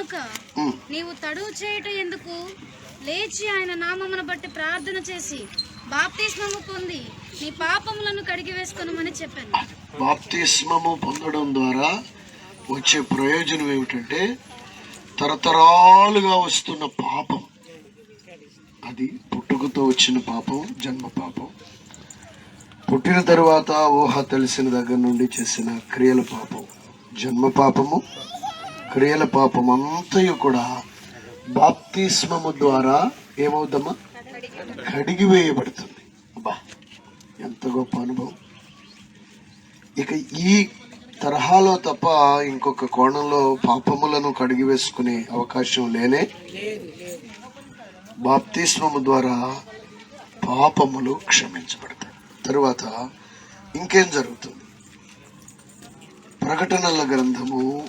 కనుక. నీవు తడువు చేయుట ఎందుకు? లేచి ఆయన నామమును బట్టి ప్రార్థన చేసి బాప్తిస్మము పొంది నీ పాపములను కడిగి వేసుకొనమని చెప్పాను. బాప్తిస్మము పొందడం ద్వారా వచ్చే ప్రయోజనం ఏమిటంటే తరతరాలుగా వస్తున్న పాపం. అది పుట్టుకతో వచ్చిన పాపం జన్మ పాపం. పుట్టిన తరువాత ఊహ తెలిసిన దగ్గర నుండి చేసిన క్రియల పాపం. జన్మ పాపము క్రియల పాపం అంతయు కూడా బాప్తిస్మము ద్వారా ఏమవుదమ్మా? కడిగి వేయబడుతుంది. అబ్బా ఎంత గొప్ప అనుభవం. ఇక ఈ తరహాలో తప్ప ఇంకొక కోణంలో పాపములను కడిగి వేసుకునే అవకాశం లేనే బాప్తిస్మము ద్వారా పాపములు క్షమించబడతాయి. తరువాత ఇంకేం జరుగుతుంది? ప్రకటనల గ్రంథము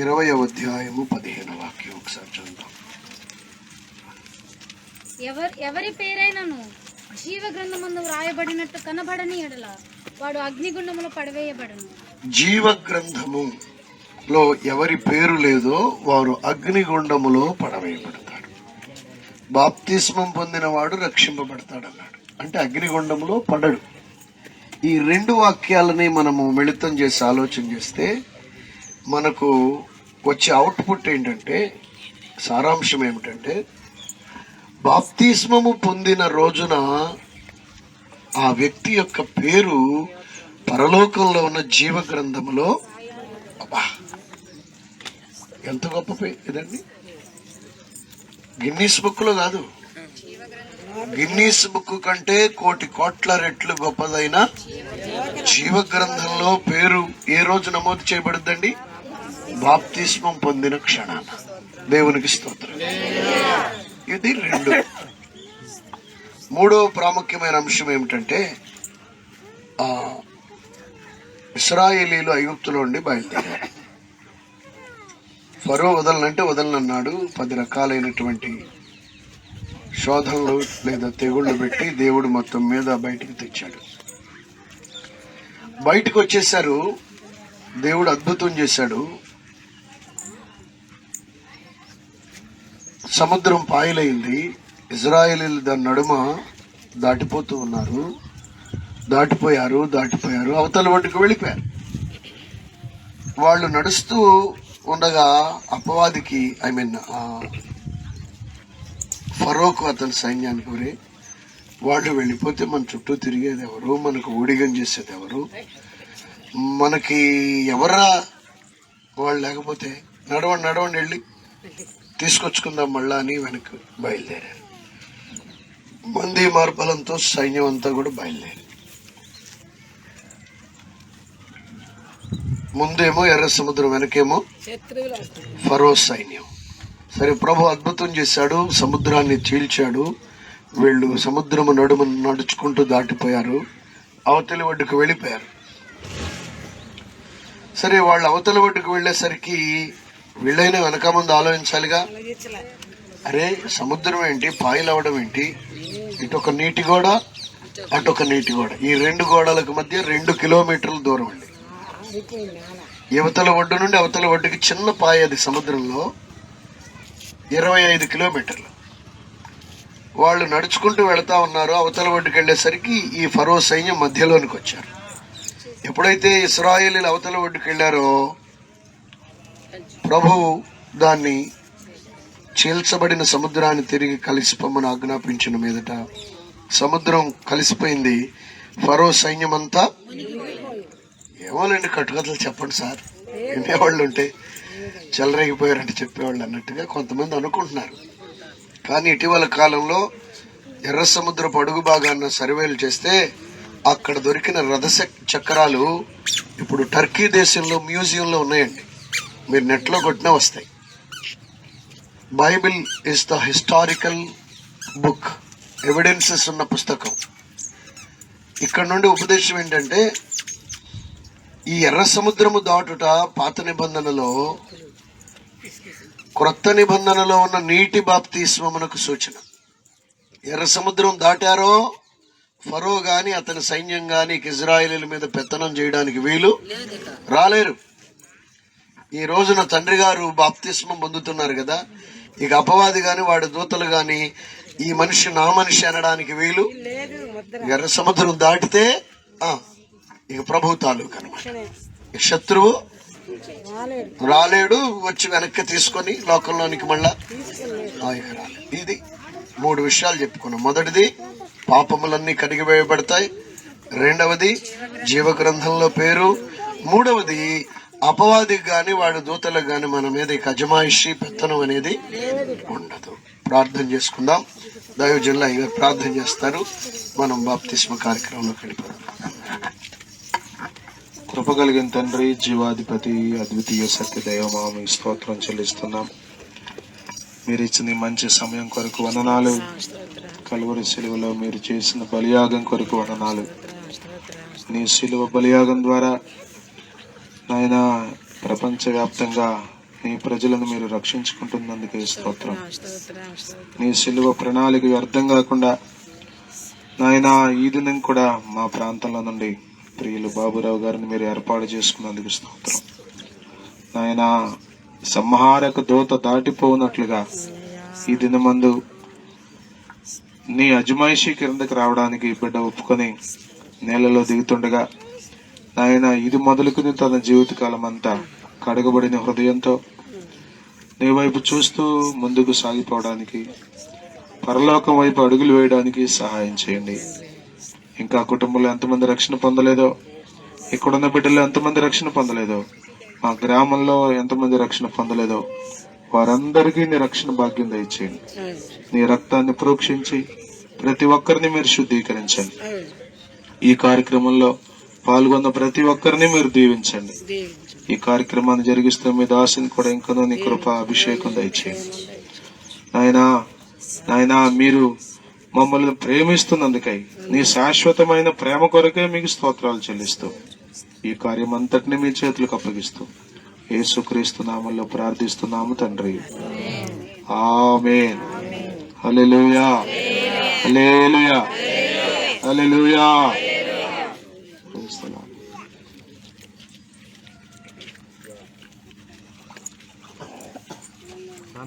ఇరవై అధ్యాయము పదిహేను వాక్యం ఒకసారి చదువుతాం ఎవరి ఎవరి పేరైనను జీవ గ్రంథమందు వ్రాయబడినట్టు కనబడని ఎడల వాడు అగ్నిగుండములో పడవేయబడును. జీవ గ్రంథములో ఎవరి పేరు లేదో వారు అగ్నిగుండములో పడవేయబడతాడు. బాప్తిస్మం పొందినవాడు రక్షింపబడతాడు అన్నాడు అంటే అగ్నిగుండములో పడడు. ఈ రెండు వాక్యాలని మనము మిళితం చేసి ఆలోచన చేస్తే మనకు వచ్చే అవుట్పుట్ ఏంటంటే సారాంశం ఏమిటంటే బాప్తిస్మము పొందిన రోజున ఆ వ్యక్తి యొక్క పేరు పరలోకంలో ఉన్న జీవ గ్రంథములో ఎంత గొప్ప పే- ఇదండి. గిన్నీస్ బుక్లో కాదు. గిన్నీస్ బుక్ కంటే కోటి కోట్ల రెట్లు గొప్పదైన జీవ గ్రంథంలో పేరు ఏ రోజు నమోదు చేయబడుద్దండి? బాప్తిస్మం పొందిన క్షణాన. దేవునికి స్తోత్రం. ఇది రెండు. మూడో ప్రాముఖ్యమైన అంశం ఏమిటంటే ఇస్రాయేలీలు ఐగుప్తులో ఉండి బయలుదేరారు. ఫరో వదలనంటే వదలనన్నాడు. పది రకాలైనటువంటి శోధనలు లేదా తెగుళ్ళు పెట్టి దేవుడు మొత్తం మీద బయటికి తెచ్చాడు. బయటకు వచ్చేసారు. దేవుడు అద్భుతం చేశాడు. సముద్రం పాయలైంది. ఇజ్రాయేలీలు దాని నడుమ దాటిపోతూ ఉన్నారు. దాటిపోయారు దాటిపోయారు. అవతల వంటికి వెళ్ళిపోయారు. వాళ్ళు నడుస్తూ ఉండగా అపవాదికి ఐ మీన్ ఫరోకు అతని సైన్యానికి ఒరే వాళ్ళు వెళ్ళిపోతే మన చుట్టూ తిరిగేది ఎవరు మనకు ఊడిగం చేసేది ఎవరు మనకి ఎవరా? వాళ్ళు లేకపోతే నడవండి నడవండి వెళ్ళి. తీసుకొచ్చుకుందాం మళ్ళా అని వెనక్కి బయలుదేరారు. మంది మార్బలంతో సైన్యం అంతా కూడా బయలుదేరి. ముందేమో ఎర్ర సముద్రం వెనకేమో ఫరో సైన్యం. సరే ప్రభు అద్భుతం చేశాడు సముద్రాన్ని చీల్చాడు. వీళ్ళు సముద్రము నడుము నడుచుకుంటూ దాటిపోయారు. అవతలి ఒడ్డుకు వెళ్ళిపోయారు. సరే వాళ్ళు అవతల ఒడ్డుకు వెళ్ళేసరికి వీళ్ళైనా వెనక ముందు ఆలోచించాలిగా? అరే సముద్రం ఏంటి? పాయలు అవడం ఏంటి? ఇటు ఒక నీటి గోడ అటు ఒక నీటి గోడ. ఈ రెండు గోడలకు మధ్య రెండు కిలోమీటర్ల దూరం అండి. యువతల ఒడ్డు నుండి అవతల ఒడ్డుకి చిన్న పాయ అది సముద్రంలో ఇరవై ఐదు కిలోమీటర్లు. వాళ్ళు నడుచుకుంటూ వెళ్తా ఉన్నారు. అవతల ఒడ్డుకి వెళ్ళేసరికి ఈ ఫరో సైన్యం మధ్యలోనికి వచ్చారు. ఎప్పుడైతే ఇస్రాయేలీలు అవతల ఒడ్డుకి వెళ్ళారో ప్రభువు దాన్ని చీల్చబడిన సముద్రాన్ని తిరిగి కలిసిపోమని ఆజ్ఞాపించిన మీదట సముద్రం కలిసిపోయింది. ఫరో సైన్యమంతా ఏమోనండి కట్టుకథలు చెప్పండి సార్. వినేవాళ్ళు ఉంటే చెలరేగిపోయారంటే చెప్పేవాళ్ళు అన్నట్టుగా కొంతమంది అనుకుంటున్నారు. కానీ ఇటీవల కాలంలో ఎర్ర సముద్రపు అడుగు భాగాన్న సర్వేలు చేస్తే అక్కడ దొరికిన రథ చక్రాలు ఇప్పుడు టర్కీ దేశంలో మ్యూజియంలో ఉన్నాయండి. మీరు నెట్లో కొట్టినా వస్తాయి. Bible is the historical book evidences ఉన్న పుస్తకం. ఇక్కడ నుండి ఉపదేశం ఏంటంటే ఈ ఎర్ర సముద్రము దాటుట పాత నిబంధనలో క్రొత్త నిబంధనలో ఉన్న నీటి బాప్తిస్మమునకు సూచన. ఎర్ర సముద్రం దాటారో ఫరో గాని అతని సైన్యం గాని ఇజ్రాయేలీల మీద పెత్తనం చేయడానికి వీలు రాలేరు. ఈ రోజున తండ్రి గారు బాప్తిస్మం పొందుతున్నారు కదా ఇక అపవాది కానీ వాడి దూతలు కానీ ఈ మనిషి నా మనిషి అనడానికి వీలు. ఎర్ర సముద్రం దాటితే ఇక ప్రభు తాలూకు అనమాట. ఇక శత్రువు రాలేడు వచ్చి వెనక్కి తీసుకొని లోకంలోనికి మళ్ళా రాలేదు. ఇది మూడు విషయాలు చెప్పుకున్నాం. మొదటిది పాపములన్నీ కడిగివేయబడతాయి రెండవది జీవ గ్రంథంలో పేరు. మూడవది అపవాదికి కానీ వాడి దూతలకు కానీ మన మీద ఈ అజమాయిషి పెత్తనం అనేది ఉండదు. ప్రార్థన చేసుకుందాం. దైవజనులు అయ్యారు ప్రార్థన చేస్తారు. మనం బాప్తిస్మ కార్యక్రమంలోకి వెళ్ళిపోదాం కృప కలిగిన తండ్రి జీవాధిపతి అద్వితీయ సత్య దైవమా మీ స్తోత్రం చెల్లిస్తున్నాం. మీరు ఇచ్చిన మంచి సమయం కొరకు వందనాలు కలువరి సిలువలో మీరు చేసిన బలియాగం కొరకు వందనాలు. నీ సిలువ బలియాగం ద్వారా నాయన ప్రపంచవ్యాప్తంగా నీ ప్రజలను మీరు రక్షించుకుంటున్నందుకు స్తోత్రం. నీ సిలువ ప్రణాళిక వ్యర్థం కాకుండా నాయన ఈ దినం కూడా మా ప్రాంతంలో నుండి ప్రియులు బాబురావు గారిని మీరు ఏర్పాటు చేసుకున్నందుకు స్తోత్రం. నాయన సంహారక దోత దాటిపోనట్లుగా ఈ దినమందు నీ అజమాయిషి కిందకి రావడానికి బిడ్డ ఒప్పుకొని నేలలో దిగుతుండగా నాయన ఇది మొదలుకుని తన జీవితకాలం అంతా కడగబడిన హృదయంతో నీ వైపు చూస్తూ ముందుకు సాగిపోవడానికి పరలోకం వైపు అడుగులు వేయడానికి సహాయం చేయండి. ఇంకా కుటుంబంలో ఎంతమంది రక్షణ పొందలేదో ఇక్కడున్న బిడ్డలు ఎంతమంది రక్షణ పొందలేదో మా గ్రామంలో ఎంతమంది రక్షణ పొందలేదో వారందరికీ నీ రక్షణ భాగ్యం దయచేయండి. నీ రక్తాన్ని ప్రోక్షించి ప్రతి ఒక్కరిని మీరు శుద్ధీకరించండి. ఈ కార్యక్రమంలో పాల్గొన్న ప్రతి ఒక్కరిని మీరు దీవించండి. ఈ కార్యక్రమాన్ని జరిగిస్తున్న మీ దాసుని కూడా ఇంకనూ నీ కృప అభిషేకం దయచేయండి. నాయనా నాయనా మీరు మమ్మల్ని ప్రేమిస్తున్నందుకై నీ శాశ్వతమైన ప్రేమ కొరకే మీకు స్తోత్రాలు చెల్లిస్తూ ఈ కార్యం అంతటిని మీ చేతులకు అప్పగిస్తూ యేసుక్రీస్తు నామంలో ప్రార్థిస్తున్నాము తండ్రి. ఆమేన్. హల్లెలూయా. హల్లెలూయా. హల్లెలూయా.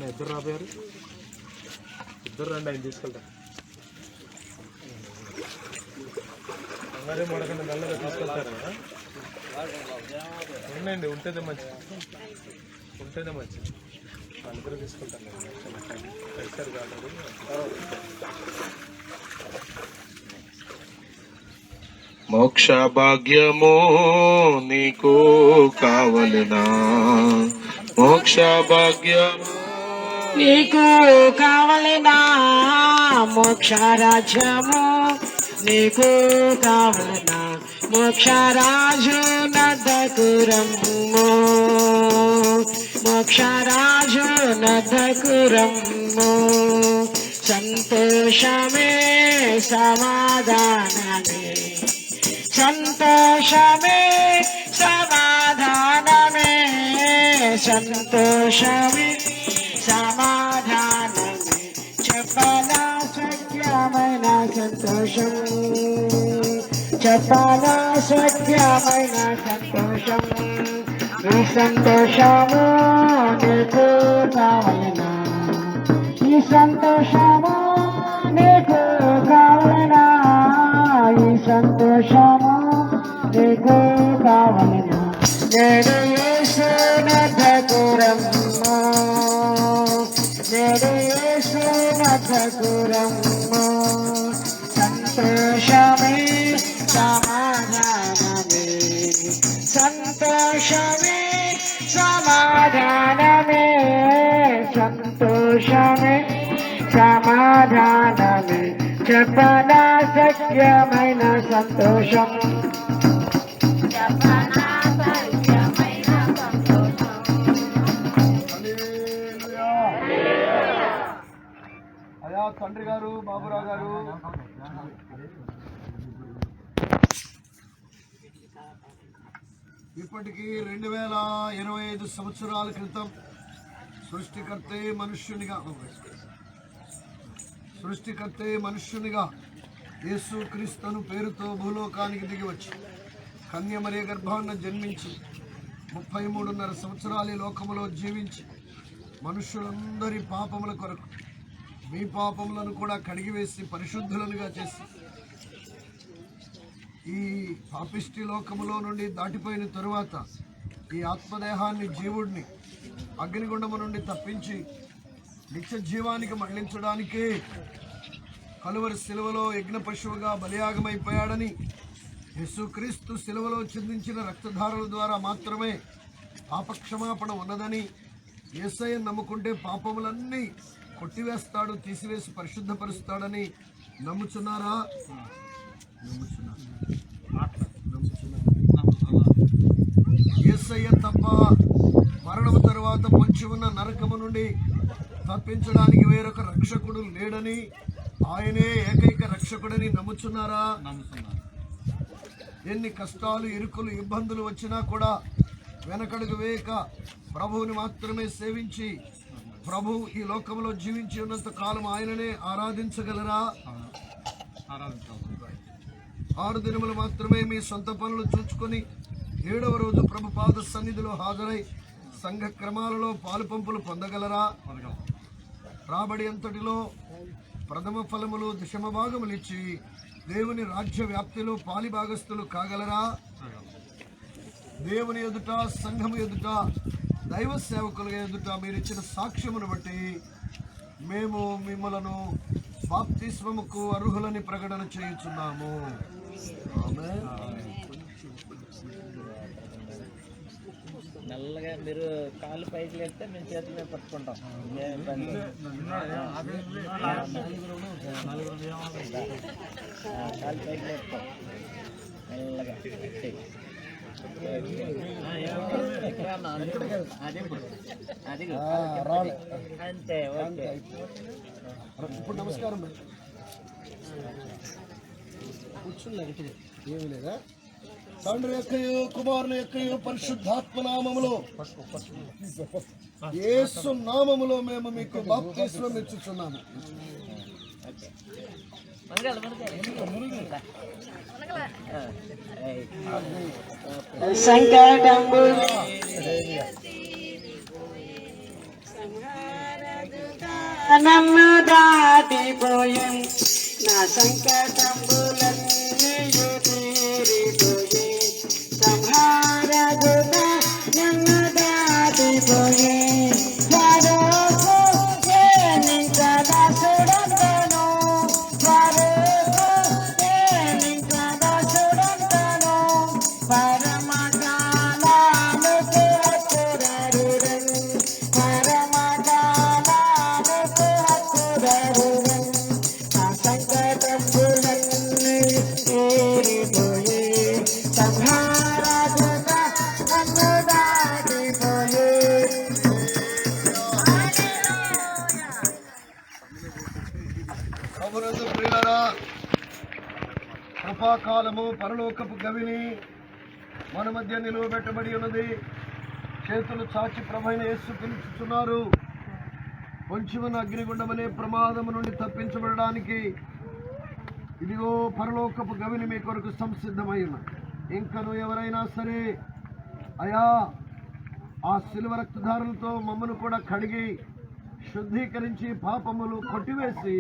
ఇద్దరు రాబోయారు ఇద్దరు రండి ఆయన తీసుకెళ్తా. కంగారే మడకండి మెల్లగా తీసుకెళ్తారా ఉండండి ఉంటేదే మంచిది. ఉంటేనే మంచిది. అందరూ తీసుకెళ్తాను కలిసారు కాదు మోక్ష భాగ్యము నీకు కావలనా. మోక్ష భాగ్యము నీకు కావలిన మోక్షరాజ్యము? నీకు కావలిన మోక్షరాజు నదకురము? మోక్షరాజు నదకురము? సంతోషమే సమాధానమే. సంతోషమే సమాధానమే. సంతోషమే సంతోషం చెప్పనా సత్యమైన సంతోషం ఈ సంతోషము నీకు కావలనా ఈ సంతోషము నీకు కావలనా ఈ సంతోషము నీకు కావలనా నేను యేసునథకురమ్మ నేను యేసునథకురమ్మ సంతోషమే సమాధానమే. సంతోషమే సమాధానమే. సంతోషమే సమాధానమే. చెప్పనా సత్యమైన సంతోషం. తండ్రి గారు బాబురావు గారు. ఇప్పటికీ రెండు వేల ఇరవై ఐదు సంవత్సరాల క్రితం సృష్టికర్తే మనుష్యునిగా సృష్టికర్తే మనుష్యునిగా యేసు క్రీస్తును పేరుతో భూలోకానికి దిగి కన్యమరే గర్భాన్న జన్మించి ముప్పై మూడున్నర సంవత్సరాలు లోకములో జీవించి మనుషులందరి పాపముల కొరకు మీ పాపములను కూడా కడిగివేసి పరిశుద్ధులనుగా చేసి ఈ పాపిష్టి లోకములో నుండి దాటిపోయిన తరువాత ఈ ఆత్మదేహాన్ని జీవుడిని అగ్నిగుండము నుండి తప్పించి నిత్య జీవానికి మళ్ళించడానికే కలువరి శిలువలో యజ్ఞ పశువుగా బలియాగమైపోయాడని యేసుక్రీస్తు శిలువలో చిందించిన రక్తధారల ద్వారా మాత్రమే పాపక్షమాపణ ఉన్నదని యేసయ్య నమ్ముకుంటే పాపములన్నీ కొట్టివేస్తాడు తీసివేసి పరిశుద్ధపరుస్తాడని నమ్ముచున్నారా? యేసయ్య తప్ప మరణము తరువాత పొంచి ఉన్న నరకము నుండి తప్పించడానికి వేరొక రక్షకుడు లేడని ఆయనే ఏకైక రక్షకుడని నమ్ముచున్నారా? ఎన్ని కష్టాలు ఇరుకులు ఇబ్బందులు వచ్చినా కూడా వెనకడుగు వేయక ప్రభువుని మాత్రమే సేవించి ప్రభు ఈ లోకంలో జీవించి ఉన్నంత కాలం ఆయననే ఆరాధించగలరా? ఆరు దినములు మాత్రమే మీ సొంత పనులు చూచుకొని ఏడవ రోజు ప్రభు పాద సన్నిధిలో హాజరై సంఘ క్రమాలలో పాలు పంపులు పొందగలరా? రాబడి అంతటిలో ప్రథమ ఫలములు దశమ భాగములు ఇచ్చి దేవుని రాజ్య వ్యాప్తిలో పాలి భాగస్థులు కాగలరా? దేవుని ఎదుట సంఘము ఎదుట దైవ సేవకుల ఎదుట మీరు ఇచ్చిన సాక్ష్యమును బట్టి మేము మిమ్మలను బాప్తిస్వముకు అర్హులని ప్రకటన చేయుచున్నాము. మెల్లగా మీరు కాళ్ళు పైకి లేస్తే మేము చేతుల పట్టుకుంటాం. కాళ్ళు పైకి లేపుతాం. మెల్లగా. అంతే ఓకే. ఇప్పుడు నమస్కారం. మేడం. కూర్చున్నారు ఇప్పుడు ఏమి లేదా తండ్రి యొక్కయు కుమారుని యొక్కయు పరిశుద్ధాత్మ నామములో యేసు నామములో మేము మీకు బాప్తీసులో మెచ్చుచున్నాము మనగాలి మనగాలి సంకటంబు నన్ను దాటిపోయి నా సంకటంబులన్నీ తీరిపోయి సంహారదుత నన్ను దాటిపోయి యేసు ప్రియులారా కృపాకాలము పరలోకపు గవిని మన మధ్య నిలువబెట్టబడి ఉన్నది. చేతులు చాచి ప్రభైన యేసు పిలుచుతున్నారు కొంచెమన అగ్నిగుండమనే ప్రమాదము నుండి తప్పించబడడానికి ఇదిగో పరలోకపు గవిని మీ కొరకు సంసిద్ధమై ఉన్నది ఇంకను ఎవరైనా సరే అయా ఆ శిలువ రక్తధారులతో మమ్మను కూడా కడిగి శుద్ధీకరించి పాపములు కొట్టివేసి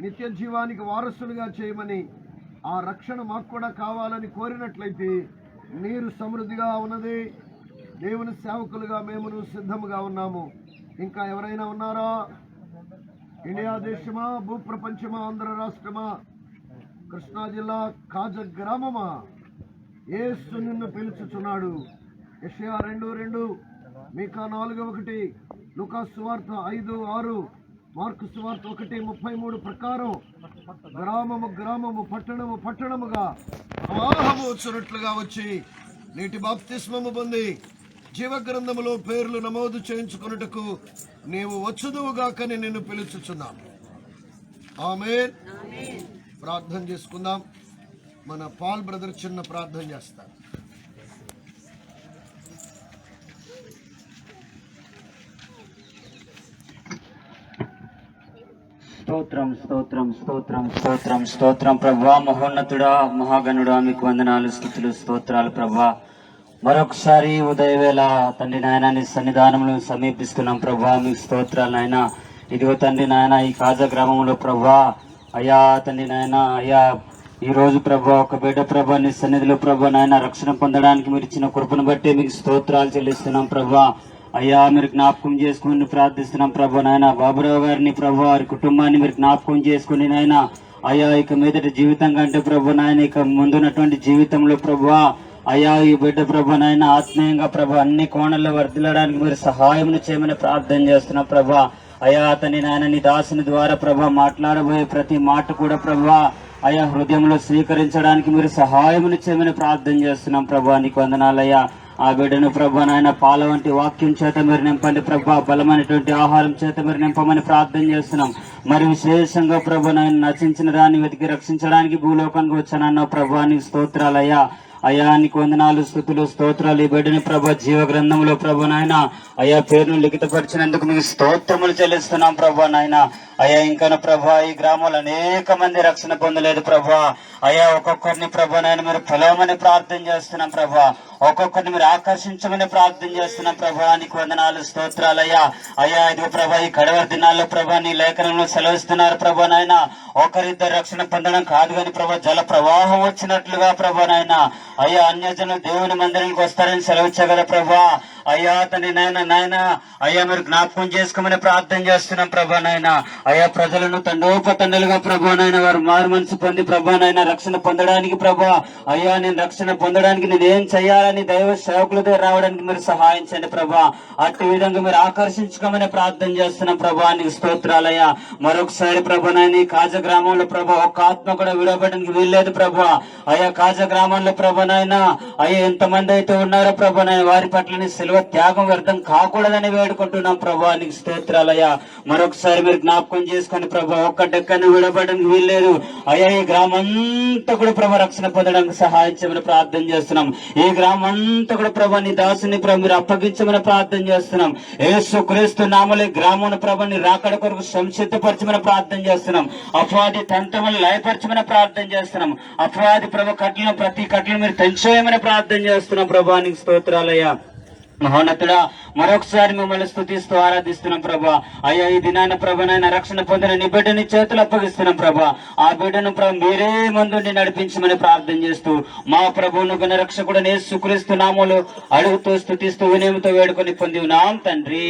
నిత్య జీవానికి వారసులుగా చేయమని ఆ రక్షణ మాకు కూడా కావాలని కోరినట్లయితే నీరు సమృద్ధిగా ఉన్నది. దేవుని సేవకులుగా మేము సిద్ధముగా ఉన్నాము. ఇంకా ఎవరైనా ఉన్నారా? ఇండియా దేశమా? భూప్రపంచమా? ఆంధ్ర రాష్ట్రమా? కృష్ణా జిల్లా? కాజ గ్రామమా? ఏసు నిన్ను పిలుచుచున్నాడు. యషయా రెండు రెండు మీకా నాలుగు ఒకటి లుకా సువార్త ఐదు ఆరు. మార్కు సువార్త ఒకటి ముప్పై మూడు ప్రకారం గ్రామము గ్రామము పట్టణము పట్టణముగా ప్రవాహము వచ్చినట్లుగా వచ్చి నీటి బాప్తిస్మము పొంది జీవగ్రంథములో పేర్లు నమోదు చేయించుకున్నట్టుకు నీవు వచ్చుదువుగాకని నిన్ను పిలుచుచున్నాము ఆమె ప్రార్థన చేసుకుందాం. మన పాల్ బ్రదర్ చిన్న ప్రార్థన చేస్తారు స్తోత్రం స్తోత్రం స్తోత్రం స్తోత్రం స్తోత్రం. ప్రభా మహోన్నతుడా మహాగణుడా మీకు వందనాలు స్థుతులు స్తోత్రాలు ప్రభా. మరొకసారి ఉదయవేళ తండ్రి నాయనాన్ని నీ సన్నిధానంలో సమీపిస్తున్నాం ప్రభా. మీకు స్తోత్రాలు నాయన. ఇదిగో తండ్రి నాయన ఈ కాజా గ్రామంలో ప్రభా. అయా తండ్రి నాయన అయ్యా. ఈ రోజు ప్రభా ఒక బిడ్డ ప్రభా నీ సన్నిధిలో ప్రభా నాయన రక్షణ పొందడానికి మీరు ఇచ్చిన కృపను బట్టి మీకు స్తోత్రాలు చెల్లిస్తున్నాం ప్రభా. అయ్యా మీరు జ్ఞాపకం చేసుకుని ప్రార్థిస్తున్నాం ప్రభు నాయన. బాబురావు గారిని ప్రభు వారి కుటుంబాన్ని మీరు జ్ఞాపకం చేసుకుని నాయన. అయ్యా ఇక మీదటి జీవితం కంటే ప్రభు నాయన ఇక ముందున్నటువంటి జీవితంలో ప్రభు అయ్యా ఈ బిడ్డ ప్రభు నాయన ఆత్మీయంగా ప్రభు అన్ని కోణల్లో వర్దిల్లడానికి మీరు సహాయం చేయమని ప్రార్థన చేస్తున్నా ప్రభా. అయ్యా అతని నాయన నీ దాసుని ద్వారా ప్రభా మాట్లాడబోయే ప్రతి మాట కూడా ప్రభా అయ్యా హృదయంలో స్వీకరించడానికి మీరు సహాయం చేయమని ప్రార్థన చేస్తున్నాం ప్రభా. నీకు వందనాలయ్యా ఆ బిడ్డను ప్రభా నాయన పాల వంటి వాక్యం చేత మీరు నింపండి ప్రభా. బలమైనటువంటి ఆహారం చేత మీరు నింపమని ప్రార్థన చేస్తున్నాం. మరి విశేషంగా ప్రభు నాయన నశించిన దాన్ని వెతికి రక్షించడానికి భూలోకానికి వచ్చానన్న ప్రభా. నీకు స్తోత్రాలయ్యా. అయ్యా నీకు వందనాలు స్థుతులు స్తోత్రాలు. ఈ బిడ్డని ప్రభా జీవ గ్రంథంలో ప్రభు నాయన అయ్యా పేరును లిఖితపరిచినందుకు మీకు స్తోత్రములు చెల్లిస్తున్నాం ప్రభా నాయన. అయ్యా ఇంకా ప్రభా ఈ గ్రామంలో అనేక మంది రక్షణ పొందలేదు ప్రభా. అయ్యా ఒక్కొక్కరిని ప్రభా నాయన మీరు పిలవమని ప్రార్థన చేస్తున్నాం ప్రభా. ఒక్కొక్కరిని మీరు ఆకర్షించమని ప్రార్థన చేస్తున్నాం ప్రభా నీకు వందనాలు స్తోత్రాలు అయ్యా. అయ్యా ఇదిగో ప్రభా ఈ కడవరి దినాల్లో ప్రభా నీ లేఖనంలో సెలవిస్తున్నారు ప్రభా నాయన. ఒకరిద్దరు రక్షణ పొందడం కాదు కానీ ప్రభా జల ప్రవాహం వచ్చినట్లుగా ప్రభా నాయన. అయ్యా అన్యజనులు దేవుని మందిరానికి వస్తారని సెలవిచ్చగల ప్రభా. అయ్యా అతని నాయన నాయన అయ్యా మీరు జ్ఞాపకం చేసుకోమని ప్రార్థన చేస్తున్నాం ప్రభా నాయన. అయ్యా ప్రజలను తండోపతండలుగా ప్రభా నాయన వారు మారు మనసు పొంది ప్రభా నాయన రక్షణ పొందడానికి ప్రభా. అయ్యా నేను రక్షణ పొందడానికి నేను ఏం చేయాలని దైవ సేవకులతో రావడానికి మీరు సహాయం చేయండి ప్రభా. అట్టి విధంగా మీరు ఆకర్షించుకోమని ప్రార్థన చేస్తున్నాం ప్రభా. నీకు స్తోత్రాలయ్యా. మరొకసారి ప్రభా నాయన కాజ గ్రామంలో ప్రభా ఒక్క ఆత్మ కూడా విడవడానికి వీల్లేదు ప్రభా. అయ్యా కాజ గ్రామంలో ప్రభా నాయన అయ్యా ఎంతమంది అయితే ఉన్నారో ప్రభా నాయన వారి పట్లని సెలవు సిల్వ త్యాగం వ్యర్థం కాకూడదని వేడుకుంటున్నాం ప్రభా. నీకు స్తోత్రాలయ్యా. మరొకసారి మీరు జ్ఞాపకం చేసుకొని ప్రభా ఒక్క డెక్కను విడబడడానికి వీల్లేదు. అయ్యా ఈ గ్రామం అంతా కూడా ప్రభా రక్షణ పొందడానికి సహాయం చేయమని ప్రార్థన చేస్తున్నాం. ఈ గ్రామం అంతా కూడా ప్రభా నీ దాసుని ప్రభు మీరు అప్పగించమని ప్రార్థన చేస్తున్నాం. ఏసు క్రీస్తు నామలే గ్రామం ప్రభాని రాకడ కొరకు సంసిద్ధపరచమని ప్రార్థన చేస్తున్నాం. అపవాది తంత్రములు లయపరచమని ప్రార్థన చేస్తున్నాం. అపవాది ప్రభు కట్లను ప్రతి కట్లను మీరు తెంచేయమని ప్రార్థన చేస్తున్నాం ప్రభా. నీకు స్తోత్రాలయ్యా. మహోన్నతుడా మరొకసారి మిమ్మల్ని స్థుతిస్తూ ఆరాధిస్తున్నాం ప్రభా. అయ్యా ఈ దినాన ప్రభనైన రక్షణ పొందిన నీ బిడ్డని చేతులు అప్పగిస్తున్నాం ప్రభా. ఆ బిడ్డను ప్రభు మీరే ముందుండి నడిపించమని ప్రార్థన చేస్తూ మా ప్రభువును గుణ రక్షకుడు నే సుక్రీస్తు అడుగుతూ స్థుతిస్తూ వినయముతో వేడుకొని పొంది ఉన్నాం తండ్రి.